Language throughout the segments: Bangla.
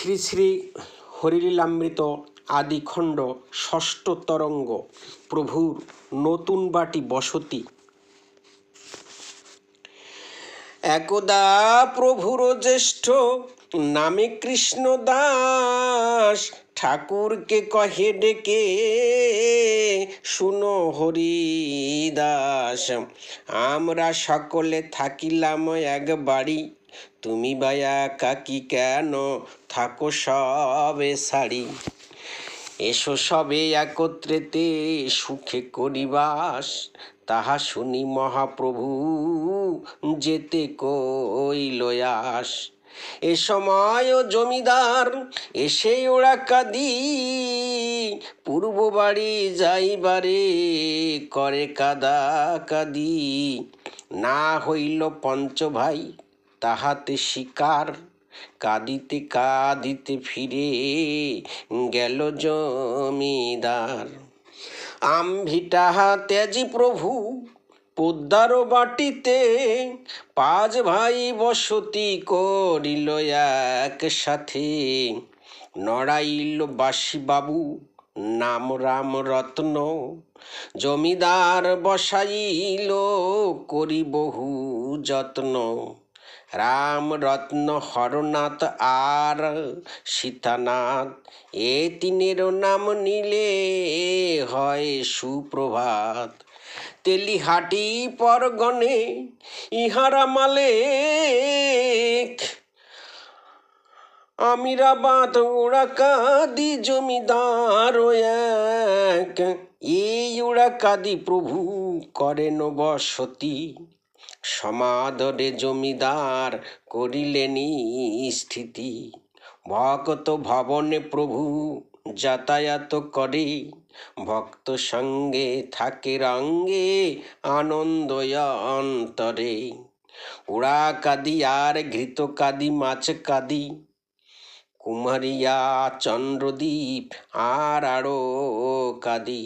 শ্রী শ্রী হরিলীলামৃত আদিখণ্ড ষষ্ঠ তরঙ্গ প্রভুর নতুন বাটি বসতি। একদা প্রভুর জ্যেষ্ঠ নামে কৃষ্ণ দাস ঠাকুরকে কহে ডেকে, শুনো হরিদাস, আমরা সকলে থাকিলাম এক বাড়ি। তুমি বায়া কাকি কেন থাকো সবে সারি এসো সবে একত্রেতে সুখে করিবাস। তাহা শুনি মহাপ্রভু যেতে কইল আস। এ সময় জমিদার, এসে ওরা কাদি। পূর্ব বাড়ি যাইবারে করে কাদা কাদি। না হইল পঞ্চ ভাই তাহাতে শিকার, কাঁদিতে কাঁদিতে ফিরে গেল জমিদার। আম্ভিটা তেজি প্রভু পদ্মার বাটিতে পাঁচ ভাই বসতি করিল একসাথে। নড়াইল বাবু নাম রাম রত্ন, জমিদার বসাইল করি বহু যত্ন। রাম রত্ন হরনাথ আর সীতানাথ, এ তিনের নাম নিলে হয় সুপ্রভাত। তেলিহাটি পরগণে ইহারা মালেক, আমিরাবাদ ওরা কাদি জমিদার এই ওরা কাদি প্রভু করেন বসতি। সমাদরে জমিদার করিলেনি স্থিতি। ভক্ত ভবনে প্রভু যাতায়াত করে, ভক্ত সঙ্গে থাকে রঙ্গে আনন্দ অন্তরে উড়া কাদি আর ঘৃত কাদি, মাছ কাদি, কুমারিয়া চন্দ্রদ্বীপ আর আরও কাদি।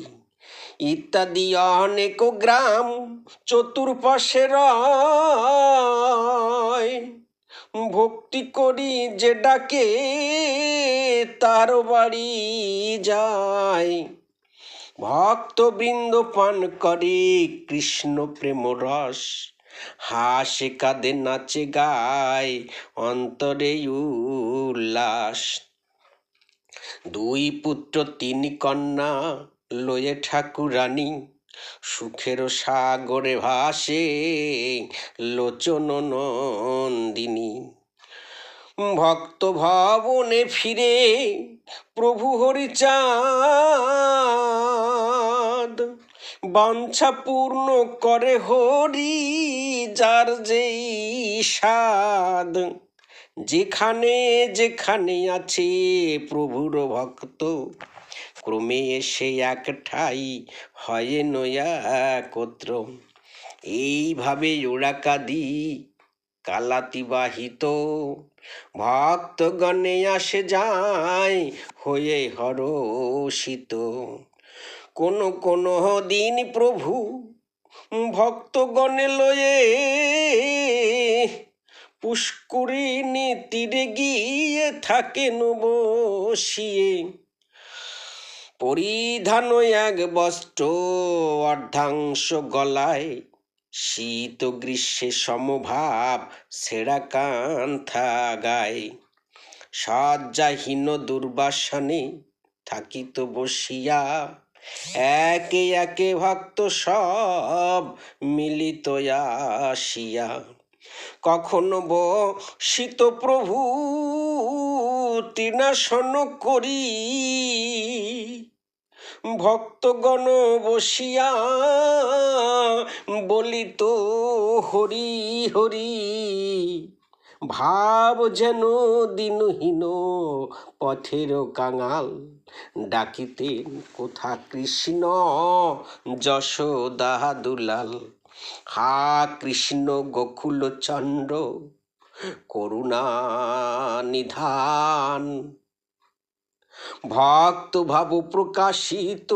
ইত্যাদি অনেক গ্রাম চতুর্পাশে ভক্তি করি যে ডাকে, তার বাড়ি যায়। ভক্তবৃন্দ পান করে কৃষ্ণ প্রেম রস। হাসে কাঁদে, নাচে গায়, অন্তরে উল্লাস। দুই পুত্র, তিন কন্যা লয়ে ঠাকুরানী, সুখের সাগরে ভাসে লোচন নন্দিনী। ভক্ত ভবনে ফিরে প্রভু হরিচাঁদ, বাঞ্ছা পূর্ণ করে হরি যার যেই সাদ যেখানে যেখানে আছে প্রভুর ভক্ত ক্রমে এসে এক ঠাই হয় নয়া একত্র এইভাবে ওরা কাদি কালাতিবাহিত। ভক্তগণে আসে যায় হয়ে হরষিত। কোন কোন দিন প্রভু ভক্তগণে লয়ে পুষ্করিণী তীরে গিয়ে থাকেন বসিয়ে পরিধান এক বস্ত্র অর্ধাংশ গলায়। শীত গ্রীষ্মে সমভাব সেরা কান্থা গায় শয্যাহীন দুর্বাসনে থাকিত বসিয়া একে একে ভক্ত সব মিলিত আসিয়া। কখনো বসিত প্রভু তৃণাসন করি। ভক্তগণ বসিয়া বলিত, হরি হরি, ভাব যেন দিনহীন পথের কাঙাল। ডাকিতেন কোথা কৃষ্ণ যশোদা দুলাল? হা কৃষ্ণ গোকুল চন্দ্র, করুণা নিধান। ভক্ত ভাব প্রকাশিত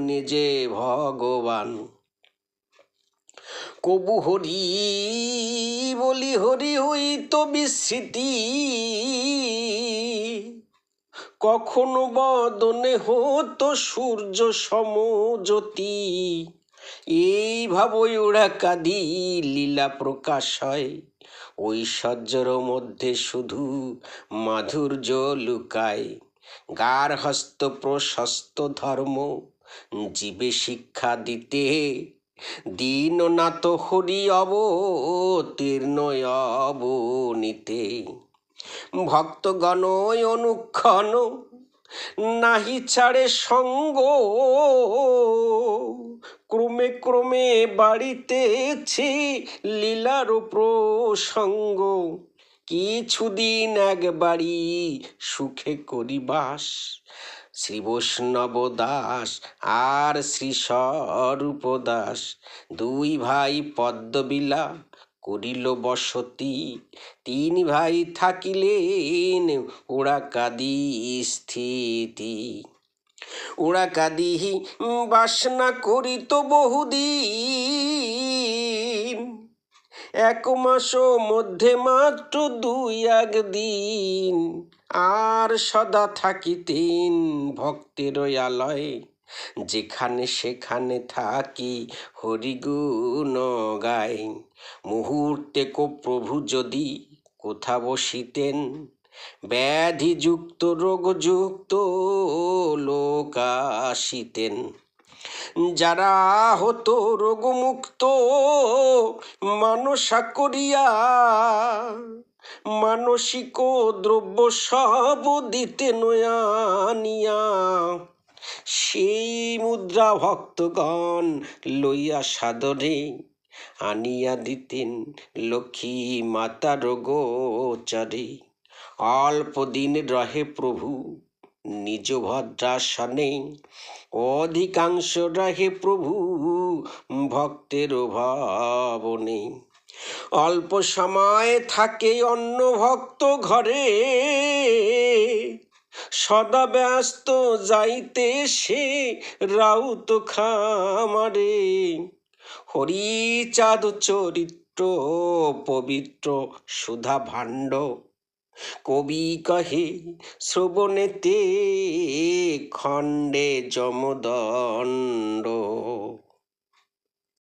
নিজে ভগবান। কবু হরি বলি হরি হই তো বিস্মৃতি। কখনো বদনে হতো সূর্য সমজ্যোতি এই ভাবই ওরা কাঁদি লীলা প্রকাশ হয় ঐশ্বর্যর মধ্যে শুধু মাধুর্য লুকায়। গার হস্ত প্রশস্ত ধর্ম, জীবে শিক্ষা দিতে। দীননাথ হরি অবতীর্ণ অবনীতে। ভক্তগণ অনুক্ষণ নাহি ছাড়ে সঙ্গ। ক্রমে ক্রমে বাড়িতেছে লীলার প্রসঙ্গ। কিছুদিন একবারই সুখে করি বাস শ্রী বৈষ্ণব দাস আর শ্রী স্বরূপ দাস, দুই ভাই পদ্মবিলা। করিল বসতি। তিন ভাই থাকিলেন, ওরা কাদি স্থিতি। ওরা কাদি বাসনা করিত বহুদিন। এক মাস মধ্যে মাত্র দুই একদিন। আর সদা থাকিতেন ভক্তের আলয়। যেখানে সেখানে থাকি হরিগুণ গায় মুহূর্তে কো প্রভু যদি কোথা বসিতেন? ব্যাধিযুক্ত, রোগযুক্ত লোক আসিতেন। যারা হতো রোগমুক্ত, মানসা করিয়া মানসিক দ্রব্য সব দিতে নয়ানিয়া সেই মুদ্রা ভক্তগণ লইয়া সাদরে আনিয়া দিতেন লক্ষ্মী মাতার গোচরে অল্প দিন রহে প্রভু, নিজ ভদ্রাসনে। অধিকাংশ রহে প্রভু ভক্তের ভাবনে। অল্প সময় থাকে অন্য ভক্ত ঘরে। সদা ব্যস্ত যাইতে সে রাউত খামারে। হরিচাঁদ চরিত্র, পবিত্র সুধা ভাণ্ড। কবি কহে, শ্রবণেতে খণ্ডে যমদণ্ড।